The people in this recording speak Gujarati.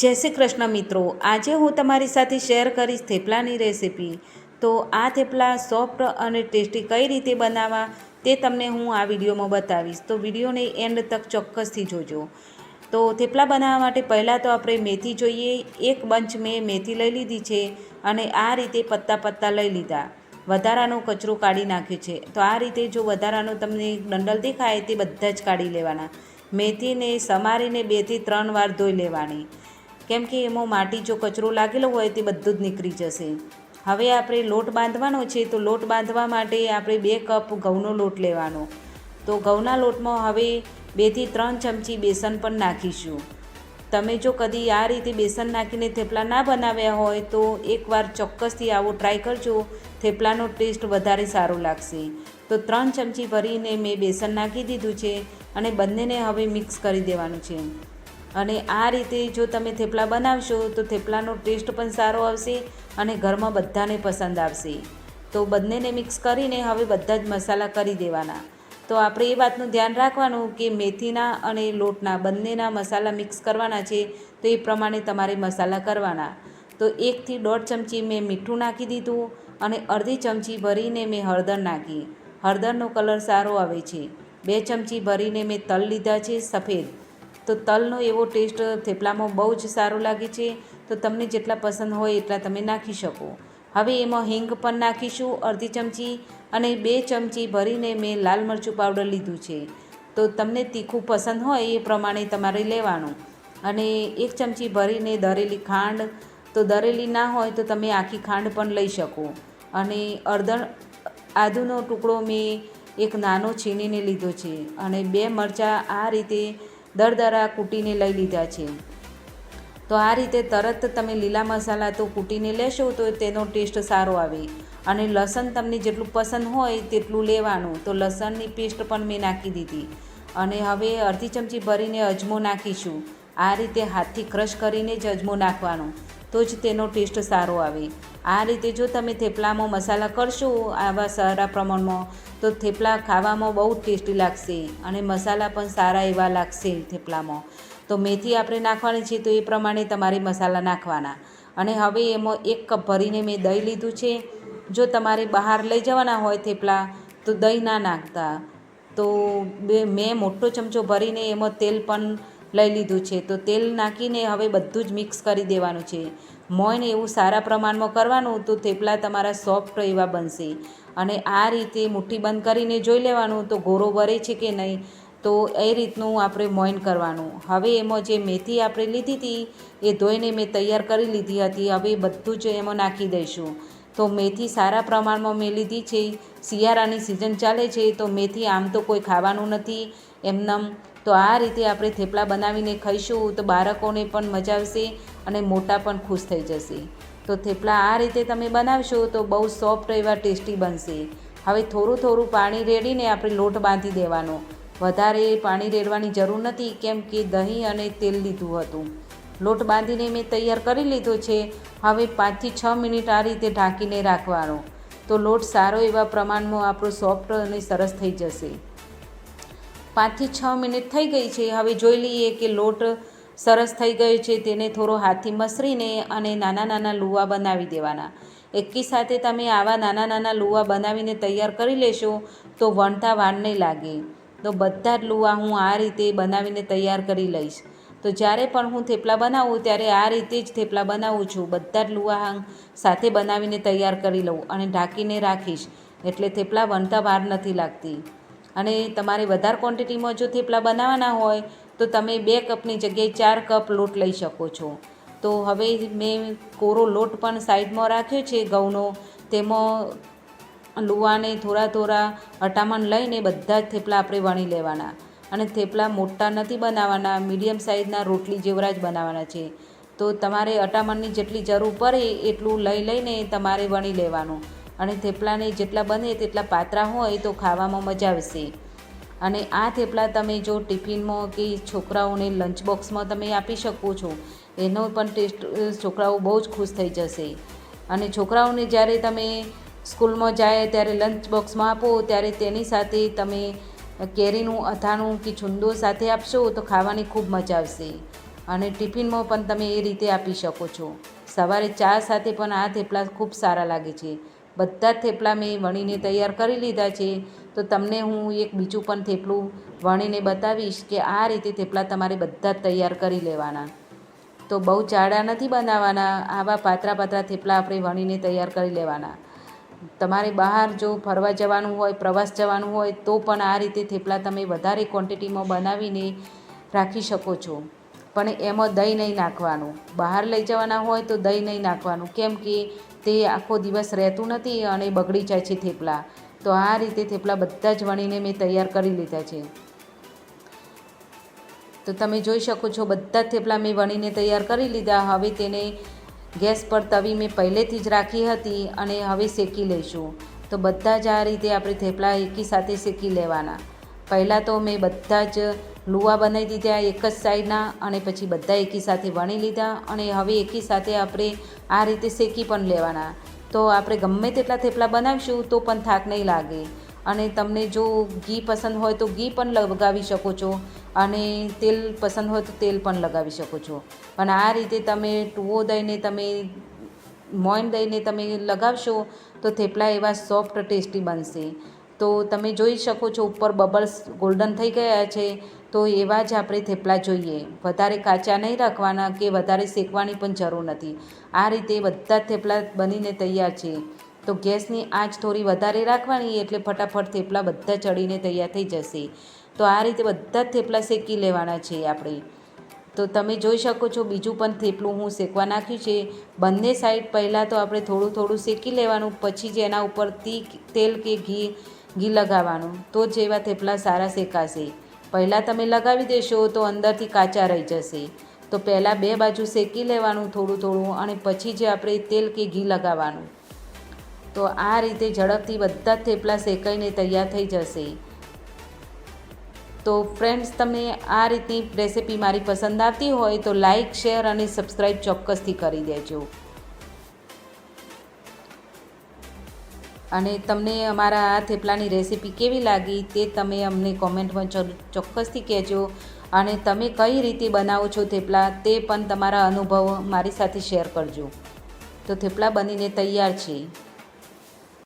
જય શ્રી કૃષ્ણ મિત્રો. આજે હું તમારી સાથે શેર કરીશ થેપલાની રેસિપી. તો આ થેપલા સોફ્ટ અને ટેસ્ટી કઈ રીતે બનાવવા તે તમને હું આ વિડીયોમાં બતાવીશ. તો વિડીયોને એન્ડ તક ચોક્કસથી જોજો. તો થેપલા બનાવવા માટે પહેલાં તો આપણે મેથી જોઈએ. એક બંચ મેં મેથી લઈ લીધી છે અને આ રીતે પત્તા પત્તા લઈ લીધા. વધારાનો કચરો કાઢી નાખ્યો છે. તો આ રીતે જો વધારાનો તમને ડંડલ દેખાય તે બધા જ કાઢી લેવાના. મેથીને સમારીને બેથી ત્રણ વાર ધોઈ લેવાની. કેમ કે એમાં માટી જો કચરો લાગેલો હોય તે બધું જ નીકળી જશે. હવે આપણે લોટ બાંધવાનો છે તો લોટ બાંધવા માટે આપણે બે કપ ઘઉંનો લોટ લેવાનો. તો ઘઉંના લોટમાં હવે બેથી ત્રણ ચમચી બેસન પણ નાખીશું. તમે જો કદી આ રીતે બેસન નાખીને થેપલા ના બનાવ્યા હોય તો એકવાર ચોક્કસથી આવો ટ્રાય કરજો. થેપલાનો ટેસ્ટ વધારે સારો લાગશે. તો ત્રણ ચમચી ભરીને મેં બેસન નાખી દીધું છે અને બંનેને હવે મિક્સ કરી દેવાનું છે. અને આ રીતે જો તમે થેપલા બનાવશો, તો થેપલાનો ટેસ્ટ પણ સારો આવશે અને ઘરમાં બધાને પસંદ આવશે. તો બંનેને મિક્સ કરીને હવે બધા જ મસાલા કરી દેવાના. તો આપણે એ વાતનું ધ્યાન રાખવાનું કે મેથીના અને લોટના બંનેના મસાલા મિક્સ કરવાના છે, તો એ પ્રમાણે તમારે મસાલા કરવાના. તો એકથી દોઢ ચમચી મેં મીઠું નાખી દીધું અને અડધી ચમચી ભરીને મેં હળદર નાખી. હળદરનો કલર સારો આવે છે. બે ચમચી ભરીને મેં તલ લીધા છે સફેદ. તો તલનો એવો ટેસ્ટ થેપલામાં બહુ જ સારો લાગે છે. તો તમને જેટલા પસંદ હોય એટલા તમે નાખી શકો. હવે એમાં હિંગ પણ નાખીશું અડધી ચમચી અને બે ચમચી ભરીને મેં લાલ મરચું પાવડર લીધું છે. તો તમને તીખું પસંદ હોય એ પ્રમાણે તમારે લેવાનું. અને એક ચમચી ભરીને દરેલી ખાંડ, તો દરેલી ના હોય તો તમે આખી ખાંડ પણ લઈ શકો. અને અડધર આદુનો ટુકડો મેં એક નાનો છીણીને લીધો છે. અને બે મરચાં આ રીતે દરદરા કૂટીને લઈ લીધા છે. તો આ રીતે તરત તમે લીલા મસાલા તો કૂટીને લેશો તો તેનો ટેસ્ટ સારો આવે. અને લસણ તમને જેટલું પસંદ હોય તેટલું લેવાનું. તો લસણની પેસ્ટ પણ મેં નાખી દીધી. અને હવે અડધી ચમચી ભરીને અજમો નાખીશું. આ રીતે હાથથી ક્રશ કરીને જ અજમો નાખવાનો. તો જ તેનો ટેસ્ટ સારો આવે. આ રીતે જો તમે થેપલામાં મસાલા કરશો આવા સારા પ્રમાણમાં, તો થેપલા ખાવામાં બહુ ટેસ્ટી લાગશે અને મસાલા પણ સારા એવા લાગશે થેપલામાં. તો મેથી આપણે નાખવાની છે તો એ પ્રમાણે તમારે મસાલા નાખવાના. અને હવે એમાં એક કપ ભરીને મેં દહીં લીધું છે. જો તમારે બહાર લઈ જવાના હોય થેપલા, તો દહીં ના નાખતા. તો બે, મેં મોટો ચમચો ભરીને એમાં તેલ પણ લઈ લીધું છે. તો તેલ નાખીને હવે બધું જ મિક્સ કરી દેવાનું છે. મોઈને એવું સારા પ્રમાણમાં કરવાનું તો થેપલા તમારા સોફ્ટ એવા બનશે. અને આ રીતે મુઠ્ઠી બંધ કરીને જોઈ લેવાનું તો ગોરો ભરે છે કે નહીં, તો એ રીતનું આપણે મોઈન કરવાનું. હવે એમાં જે મેથી આપણે લીધી હતી, એ ધોઈને મેં તૈયાર કરી લીધી હતી. હવે બધું જ એમાં નાખી દઈશું. તો મેથી સારા પ્રમાણમાં મેં લીધી છે. શિયાળાની સિઝન ચાલે છે, તો મેથી આમ તો કોઈ ખાવાનું નથી. એમનેમ તો આ રીતે આપણે થેપલા બનાવીને ખાઈશું તો બાળકોને પણ મજા આવશે અને મોટા પણ ખુશ થઈ જશે. તો થેપલા આ રીતે તમે બનાવશો તો બહુ સોફ્ટ એવા ટેસ્ટી બનશે. હવે થોડું થોડું પાણી રેડીને આપણે લોટ બાંધી દેવાનો. વધારે પાણી રેડવાની જરૂર નથી કેમ કે દહીં અને તેલ લીધું હતું. લોટ બાંધીને મેં તૈયાર કરી લીધો છે. હવે પાંચથી છ મિનિટ આ રીતે ઢાંકીને રાખવાનો. તો લોટ સારો એવા પ્રમાણમાં આપણો સોફ્ટ અને સરસ થઈ જશે. પાંચથી છ મિનિટ થઈ ગઈ છે. હવે જોઈ લઈએ કે લોટ સરસ થઈ ગયો છે. તેને થોડો હાથથી મસરીને અને નાના નાના લુવા બનાવી દેવાના. એકી સાથે તમે આવા નાના નાના લુવા બનાવીને તૈયાર કરી લેશો તો વણતા વાર નહીં લાગે. તો બધા જ લુવા હું આ રીતે બનાવીને તૈયાર કરી લઈશ. તો જ્યારે પણ હું થેપલા બનાવું ત્યારે આ રીતે જ થેપલા બનાવું છું. બધા જ લુવા સાથે બનાવીને તૈયાર કરી લઉં અને ઢાંકીને રાખીશ. એટલે થેપલા વણતા વાર નથી લાગતી. અને તમારે વધારે ક્વોન્ટિટીમાં જો થેપલા બનાવવાના હોય, તો તમે બે કપની જગ્યાએ ચાર કપ લોટ લઈ શકો છો. તો હવે મેં કોરો લોટ પણ સાઈડમાં રાખ્યો છે ઘઉંનો. તેમાં લુવાને થોડા થોડા અટામણ લઈને બધા જ થેપલા આપણે વણી લેવાના. અને થેપલા મોટા નથી બનાવવાના, મીડિયમ સાઇઝના રોટલી જેવરા જ બનાવવાના છે. તો તમારે અટામણની જેટલી જરૂર પડે એટલું લઈ લઈને તમારે વણી લેવાનું. અને થેપલાને જેટલા બને તેટલા પાતળા હોય તો ખાવામાં મજા આવશે. અને આ થેપલા તમે જો ટિફિનમાં કે છોકરાઓને લંચ બોક્સમાં તમે આપી શકો છો, એનો પણ ટેસ્ટ છોકરાઓ બહુ જ ખુશ થઈ જશે. અને છોકરાઓને જ્યારે તમે સ્કૂલમાં જાય ત્યારે લંચ બોક્સમાં આપો, ત્યારે તેની સાથે તમે કેરીનું, અથાણું કે છુંદો સાથે આપશો તો ખાવાની ખૂબ મજા આવશે. અને ટિફિનમાં પણ તમે એ રીતે આપી શકો છો. સવારે ચા સાથે પણ આ થેપલા ખૂબ સારા લાગે છે. બધા જ થેપલા મેં વણીને તૈયાર કરી લીધા છે. તો તમને હું એક બીજું પણ થેપલું વણીને બતાવીશ કે આ રીતે થેપલા તમારે બધા જ તૈયાર કરી લેવાના. તો બહુ જાડા નથી બનાવવાના, આવા પાતળા પાતળા થેપલા આપણે વણીને તૈયાર કરી લેવાના. તમારે બહાર જો ફરવા જવાનું હોય, પ્રવાસ જવાનું હોય, તો પણ આ રીતે થેપલા તમે વધારે ક્વોન્ટિટીમાં બનાવીને રાખી શકો છો. પણ એમાં દહીં નહીં નાખવાનું. બહાર લઈ જવાના હોય તો દહીં નહીં નાખવાનું. કેમ કે તે આખો દિવસ રહેતું નથી અને બગડી જાય છે થેપલા. તો આ રીતે થેપલા બધા જ વણીને મેં તૈયાર કરી લીધા છે. તો તમે જોઈ શકો છો, બધા થેપલા મેં વણીને તૈયાર કરી લીધા. હવે તેને ગેસ પર તવી મેં પહેલેથી જ રાખી હતી અને હવે શેકી લઈશું. તો બધા જ આ રીતે આપણે થેપલા એકી સાથે શેકી લેવાના. પહેલાં તો મેં બધા જ લુવા બનાવી દીધા એક જ સાઈડના અને પછી બધા એકી સાથે વણી લીધા અને હવે એકી સાથે આપણે આ રીતે શેકી પણ લેવાના. તો આપણે ગમે તેટલા થેપલા બનાવીશું તો પણ થાક નહીં લાગે. અને તમને જો ઘી પસંદ હોય તો ઘી પણ લગાવી શકો છો અને તેલ પસંદ હોય તો તેલ પણ લગાવી શકો છો. પણ આ રીતે તમે ટૂવો દઈને તમે મોઈન દઈને તમે લગાવશો તો થેપલા એવા સોફ્ટ ટેસ્ટી બનશે. તો તમે જોઈ શકો છો ઉપર બબલ્સ ગોલ્ડન થઈ ગયા છે. તો એવા જ આપણે થેપલા જોઈએ. વધારે કાચા નહીં રાખવાના કે વધારે શેકવાની પણ જરૂર નથી. આ રીતે બધા થેપલા બનીને તૈયાર છે. તો ગેસની આંચ થોડી વધારે રાખવાની એટલે ફટાફટ થેપલા બધા ચડીને તૈયાર થઈ જશે. તો આ રીતે બધા જ થેપલા શેકી લેવાના છે આપણે. તો તમે જોઈ શકો છો બીજું પણ થેપલું હું શેકવા નાખ્યું છે. બંને સાઈડ પહેલાં તો આપણે થોડું થોડું શેકી લેવાનું, પછી જ એના ઉપર તી તેલ કે ઘી ઘી લગાવવાનું. તો જ એવા થેપલા સારા શેકાશે. પહેલાં તમે લગાવી દેશો તો અંદરથી કાચા રહી જશે. તો પહેલાં બે બાજુ શેકી લેવાનું થોડું થોડું અને પછી જે આપણે તેલ કે ઘી લગાવવાનું. તો આ રીતે ઝડપથી બધા જ થેપલા શેકાઈને તૈયાર થઈ જશે. તો ફ્રેન્ડ્સ તમને આ રીતની રેસિપી મારી પસંદ આવતી હોય તો લાઇક શેર અને સબસ્ક્રાઈબ ચોક્કસથી કરી દેજો. અને તમને અમારા આ થેપલાની રેસિપી કેવી લાગી તે તમે અમને કોમેન્ટમાં ચોક્કસથી કહેજો. અને તમે કઈ રીતે બનાવો છો થેપલા તે પણ તમારા અનુભવ મારી સાથે શેર કરજો. તો થેપલા બનીને તૈયાર છે.